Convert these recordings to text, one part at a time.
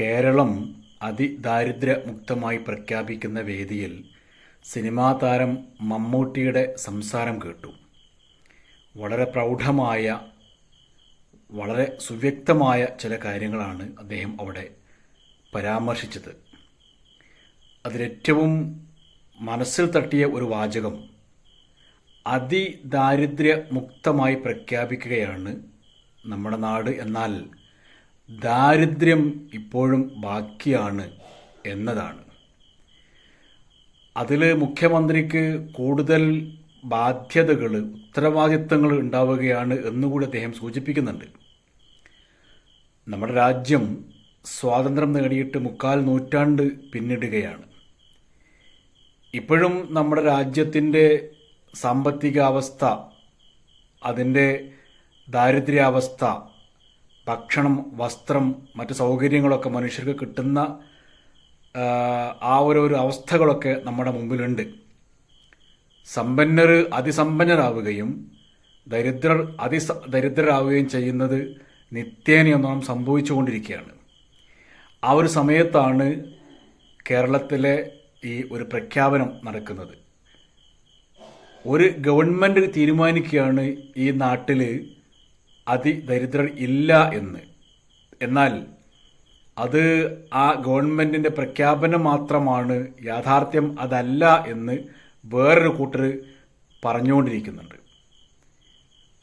കേരളം അതിദാരിദ്ര്യമുക്തമായി പ്രഖ്യാപിക്കുന്ന വേദിയിൽ സിനിമാ താരം മമ്മൂട്ടിയുടെ സംസാരം കേട്ടു. വളരെ പ്രൗഢമായ വളരെ സുവ്യക്തമായ ചില കാര്യങ്ങളാണ് അദ്ദേഹം അവിടെ പരാമർശിച്ചത്. അതിലേറ്റവും മനസ്സിൽ തട്ടിയ ഒരു വാചകം അതിദാരിദ്ര്യമുക്തമായി പ്രഖ്യാപിക്കുകയാണ് നമ്മുടെ നാട് എന്നാൽ ദാരിദ്ര്യം ഇപ്പോഴും ബാക്കിയാണ് എന്നതാണ്. അതിൽ മുഖ്യമന്ത്രിക്ക് കൂടുതൽ ബാധ്യതകൾ ഉത്തരവാദിത്തങ്ങൾ ഉണ്ടാവുകയാണ് എന്നുകൂടി അദ്ദേഹം സൂചിപ്പിക്കുന്നുണ്ട്. നമ്മുടെ രാജ്യം സ്വാതന്ത്ര്യം നേടിയിട്ട് മുക്കാൽ നൂറ്റാണ്ട് പിന്നിടുകയാണ്. ഇപ്പോഴും നമ്മുടെ രാജ്യത്തിന്റെ സാമ്പത്തികാവസ്ഥ അതിന്റെ ദാരിദ്ര്യാവസ്ഥ ഭക്ഷണം വസ്ത്രം മറ്റു സൗകര്യങ്ങളൊക്കെ മനുഷ്യർക്ക് കിട്ടുന്ന ആ, ഒരു അവസ്ഥകളൊക്കെ നമ്മുടെ മുമ്പിലുണ്ട്. സമ്പന്നർ അതിസമ്പന്നരാവുകയും ദരിദ്രർ അതിസ ദരിദ്രരാവുകയും ചെയ്യുന്നത് നിത്യേനയൊന്നും സംഭവിച്ചുകൊണ്ടിരിക്കുകയാണ്. ആ ഒരു സമയത്താണ് കേരളത്തിലെ ഈ ഒരു പ്രഖ്യാപനം നടക്കുന്നത്. ഒരു ഗവൺമെന്റ് തീരുമാനിക്കുകയാണ് ഈ നാട്ടിൽ അതിദരിദ്രർ ഇല്ല എന്ന്. എന്നാൽ അത് ആ ഗവൺമെന്റിന്റെ പ്രഖ്യാപനം മാത്രമാണ് യാഥാർത്ഥ്യം അതല്ല എന്ന് വേറൊരു കൂട്ടർ പറഞ്ഞുകൊണ്ടിരിക്കുന്നുണ്ട്.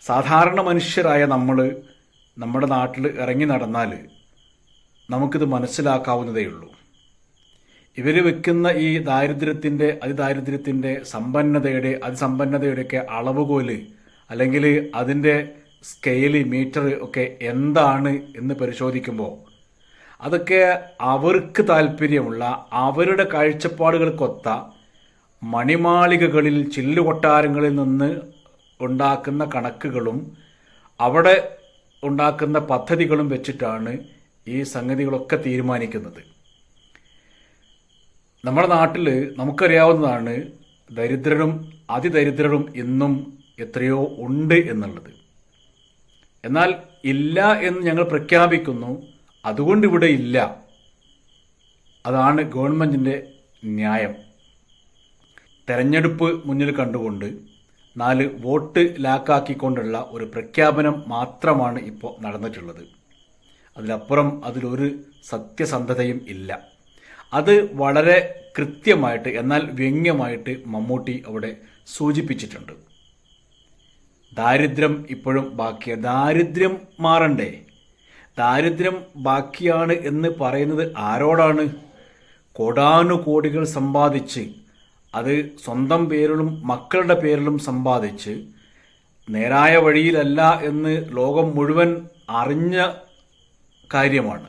സാധാരണ മനുഷ്യരായ നമ്മൾ നമ്മുടെ നാട്ടിൽ ഇറങ്ങി നടന്നാൽ നമുക്കിത് മനസ്സിലാക്കാവുന്നതേ ഉള്ളൂ. ഇവർ വെക്കുന്ന ഈ ദാരിദ്ര്യത്തിന്റെ അതിദാരിദ്ര്യത്തിന്റെ സമ്പന്നതയുടെ അതിസമ്പന്നതയുടെയൊക്കെ അളവുകോൽ അല്ലെങ്കിൽ അതിന്റെ സ്കെയിൽ മീറ്റർ ഒക്കെ എന്താണ് എന്ന് പരിശോധിക്കുമ്പോൾ അതൊക്കെ അവർക്ക് താല്പര്യമുള്ള അവരുടെ കാഴ്ചപ്പാടുകൾക്കൊത്ത മണിമാളികകളിൽ ചില്ലുകൊട്ടാരങ്ങളിൽ നിന്ന് ഉണ്ടാക്കുന്ന കണക്കുകളും അവിടെ ഉണ്ടാക്കുന്ന പദ്ധതികളും വെച്ചിട്ടാണ് ഈ സംഗതികളൊക്കെ തീരുമാനിക്കുന്നത്. നമ്മുടെ നാട്ടിൽ നമുക്കറിയാവുന്നതാണ് ദരിദ്രരും അതിദരിദ്രരും ഇന്നും എത്രയോ ഉണ്ട് എന്നുള്ളത്. എന്നാൽ ഇല്ല എന്ന് ഞങ്ങൾ പ്രഖ്യാപിക്കുന്നു. അതുകൊണ്ട് ഇവിടെ ഇല്ല. അതാണ് ഗവൺമെന്റിന്റെ ന്യായം. തെരഞ്ഞെടുപ്പ് മുന്നിൽ കണ്ടുകൊണ്ട് നാല് വോട്ട് ലാക്കാക്കിക്കൊണ്ടുള്ള ഒരു പ്രഖ്യാപനം മാത്രമാണ് ഇപ്പോൾ നടന്നിട്ടുള്ളത്. അതിലപ്പുറം അതിലൊരു സത്യസന്ധതയും ഇല്ല. അത് വളരെ കൃത്യമായിട്ട് എന്നാൽ വ്യംഗ്യമായിട്ട് മമ്മൂട്ടി അവിടെ സൂചിപ്പിച്ചിട്ടുണ്ട്. ദാരിദ്ര്യം ഇപ്പോഴും ബാക്കിയാണ് ദാരിദ്ര്യം മാറണ്ടേ? ദാരിദ്ര്യം ബാക്കിയാണ് എന്ന് പറയുന്നത് ആരോടാണ്? കോടാനുകോടികൾ സമ്പാദിച്ച് അത് സ്വന്തം പേരിലും മക്കളുടെ പേരിലും സമ്പാദിച്ച് നേരായ വഴിയിലല്ല എന്ന് ലോകം മുഴുവൻ അറിഞ്ഞ കാര്യമാണ്.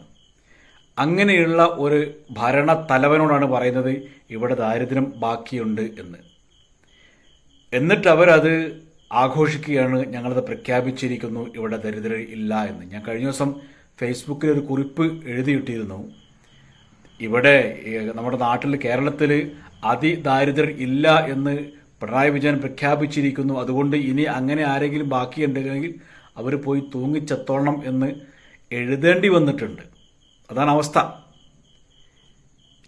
അങ്ങനെയുള്ള ഒരു ഭരണ തലവനോടാണ് പറയുന്നത് ഇവിടെ ദാരിദ്ര്യം ബാക്കിയുണ്ട് എന്ന്. എന്നിട്ട് അവരത് ആഘോഷിക്കുകയാണ് ഞങ്ങളത് പ്രഖ്യാപിച്ചിരിക്കുന്നു ഇവിടെ ദരിദ്രർ ഇല്ല എന്ന്. ഞാൻ കഴിഞ്ഞ ദിവസം ഫേസ്ബുക്കിൽ ഒരു കുറിപ്പ് എഴുതിയിട്ടിരുന്നു. ഇവിടെ നമ്മുടെ നാട്ടിൽ കേരളത്തിൽ അതിദാരിദ്ര്യർ ഇല്ല എന്ന് പിണറായി വിജയൻ പ്രഖ്യാപിച്ചിരിക്കുന്നു. അതുകൊണ്ട് ഇനി അങ്ങനെ ആരെങ്കിലും ബാക്കിയുണ്ടെങ്കിൽ അവർ പോയി തൂങ്ങിച്ചെത്തോണം എന്ന് എഴുതേണ്ടി വന്നിട്ടുണ്ട്. അതാണ് അവസ്ഥ.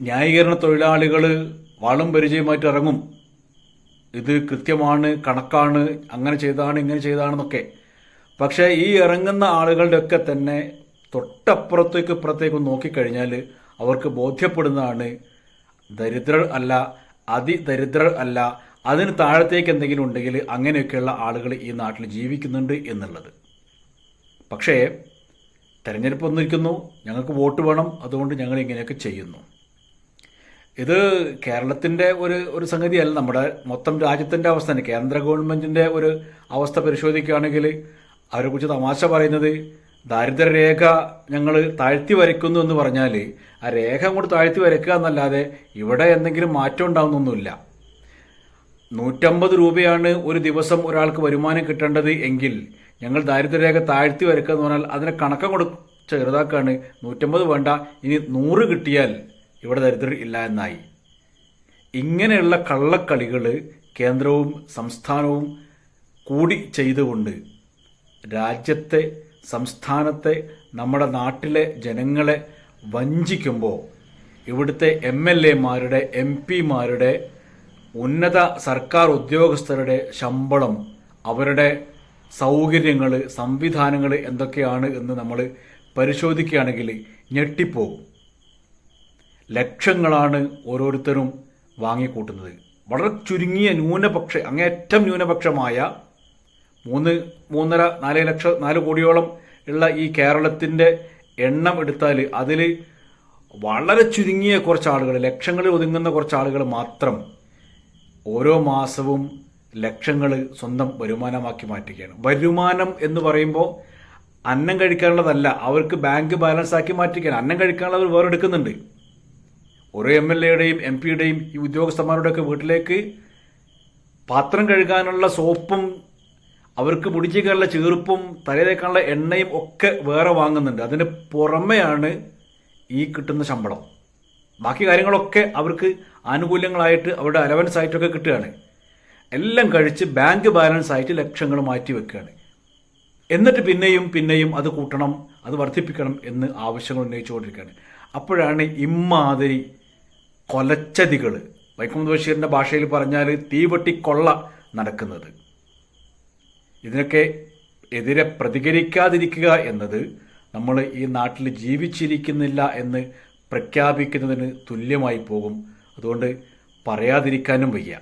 ന്യായീകരണ തൊഴിലാളികൾ വാളും പരിചയമായിട്ട് ഇറങ്ങും. ഇത് കൃത്യമാണ് കണക്കാണ് അങ്ങനെ ചെയ്താണ് ഇങ്ങനെ ചെയ്താണെന്നൊക്കെ. പക്ഷേ ഈ ഇറങ്ങുന്ന ആളുകളുടെയൊക്കെ തന്നെ തൊട്ടപ്പുറത്തേക്ക് ഇപ്പുറത്തേക്ക് നോക്കിക്കഴിഞ്ഞാൽ അവർക്ക് ബോധ്യപ്പെടുന്നതാണ് ദരിദ്രർ അല്ല അതിദരിദ്രർ അല്ല അതിന് താഴത്തേക്ക് എന്തെങ്കിലും ഉണ്ടെങ്കിൽ അങ്ങനെയൊക്കെയുള്ള ആളുകൾ ഈ നാട്ടിൽ ജീവിക്കുന്നുണ്ട് എന്നുള്ളത്. പക്ഷേ തെരഞ്ഞെടുപ്പ് വന്നിരിക്കുന്നു ഞങ്ങൾക്ക് വോട്ട് വേണം അതുകൊണ്ട് ഞങ്ങൾ ഇങ്ങനെയൊക്കെ ചെയ്യുന്നു. ഇത് കേരളത്തിന്റെ ഒരു ഒരു സംഗതിയല്ല. നമ്മുടെ മൊത്തം രാജ്യത്തിന്റെ അവസ്ഥ തന്നെ. കേന്ദ്ര ഗവൺമെന്റിന്റെ ഒരു അവസ്ഥ പരിശോധിക്കുകയാണെങ്കിൽ അവരെക്കുറിച്ച് തമാശ പറയുന്നത് ദാരിദ്ര്യരേഖ ഞങ്ങൾ താഴ്ത്തി വരയ്ക്കുന്നു എന്ന് പറഞ്ഞാൽ ആ രേഖ അങ്ങോട്ട് താഴ്ത്തി വരയ്ക്കുക എന്നല്ലാതെ ഇവിടെ എന്തെങ്കിലും മാറ്റം ഉണ്ടാവുന്നൊന്നുമില്ല. നൂറ്റമ്പത് രൂപയാണ് ഒരു ദിവസം ഒരാൾക്ക് വരുമാനം കിട്ടേണ്ടത് എങ്കിൽ ഞങ്ങൾ ദാരിദ്ര്യരേഖ താഴ്ത്തി വരയ്ക്കുക എന്ന് പറഞ്ഞാൽ അതിനെ കണക്കം കൊടു ചെറുതാക്കാണ്. നൂറ്റമ്പത് വേണ്ട. ഇനി നൂറ് കിട്ടിയാൽ ഇവിടെ ദരിദ്രർ ഇല്ല എന്നായി. ഇങ്ങനെയുള്ള കള്ളക്കളികൾ കേന്ദ്രവും സംസ്ഥാനവും കൂടി ചെയ്തുകൊണ്ട് രാജ്യത്തെ സംസ്ഥാനത്തെ നമ്മുടെ നാട്ടിലെ ജനങ്ങളെ വഞ്ചിക്കുമ്പോൾ ഇവിടുത്തെ എം എൽ എമാരുടെ എം പിമാരുടെ ഉന്നത സർക്കാർ ഉദ്യോഗസ്ഥരുടെ ശമ്പളം അവരുടെ സൗകര്യങ്ങൾ സംവിധാനങ്ങൾ എന്തൊക്കെയാണ് എന്ന് നമ്മൾ പരിശോധിക്കുകയാണെങ്കിൽ ഞെട്ടിപ്പോകും. ലക്ഷങ്ങളാണ് ഓരോരുത്തരും വാങ്ങിക്കൂട്ടുന്നത്. വളരെ ചുരുങ്ങിയ ന്യൂനപക്ഷ അങ്ങേറ്റം ന്യൂനപക്ഷമായ മൂന്ന് മൂന്നര നാല് ലക്ഷം നാല് കോടിയോളം ഉള്ള ഈ കേരളത്തിന്റെ എണ്ണം എടുത്താൽ അതിൽ വളരെ ചുരുങ്ങിയ കുറച്ച് ആളുകൾ ലക്ഷങ്ങളിൽ ഒതുങ്ങുന്ന കുറച്ച് ആളുകൾ മാത്രം ഓരോ മാസവും ലക്ഷങ്ങൾ സ്വന്തം വരുമാനമാക്കി മാറ്റുകയാണ്. വരുമാനം എന്ന് പറയുമ്പോൾ അന്നം കഴിക്കാനുള്ളതല്ല അവർക്ക് ബാങ്ക് ബാലൻസ് ആക്കി മാറ്റിക്കാൻ അന്നം കഴിക്കാനുള്ളത് വേറെ എടുക്കുന്നുണ്ട് ഓരോ എം എൽ എയുടെയും എം പിയുടെയും ഈ ഉദ്യോഗസ്ഥന്മാരുടെയൊക്കെ വീട്ടിലേക്ക് പാത്രം കഴുകാനുള്ള സോപ്പും അവർക്ക് മുടിച്ചേക്കാനുള്ള ചെറുപ്പും തലയിലേക്കാനുള്ള എണ്ണയും ഒക്കെ വേറെ വാങ്ങുന്നുണ്ട്. അതിന് പുറമെയാണ് ഈ കിട്ടുന്ന ശമ്പളം. ബാക്കി കാര്യങ്ങളൊക്കെ അവർക്ക് ആനുകൂല്യങ്ങളായിട്ട് അവരുടെ അലവൻസ് ആയിട്ടൊക്കെ കിട്ടുകയാണ്. എല്ലാം കഴിച്ച് ബാങ്ക് ബാലൻസ് ആയിട്ട് ലക്ഷങ്ങൾ മാറ്റി വെക്കുകയാണ്. എന്നിട്ട് പിന്നെയും പിന്നെയും അത് കൂട്ടണം അത് വർദ്ധിപ്പിക്കണം എന്ന് ആവശ്യങ്ങൾ ഉന്നയിച്ചുകൊണ്ടിരിക്കുകയാണ്. അപ്പോഴാണ് ഇമ്മാതിരി കൊലച്ചതികൾ വൈക്കം ബഷീറിന്റെ ഭാഷയിൽ പറഞ്ഞാൽ തീവെട്ടി കൊള്ള നടക്കുന്നത്. ഇതിനൊക്കെ എതിരെ പ്രതികരിക്കാതിരിക്കുക എന്നത് നമ്മൾ ഈ നാട്ടിൽ ജീവിച്ചിരിക്കുന്നില്ല എന്ന് പ്രഖ്യാപിക്കുന്നതിന് തുല്യമായി പോകും. അതുകൊണ്ട് പറയാതിരിക്കാനും വയ്യ.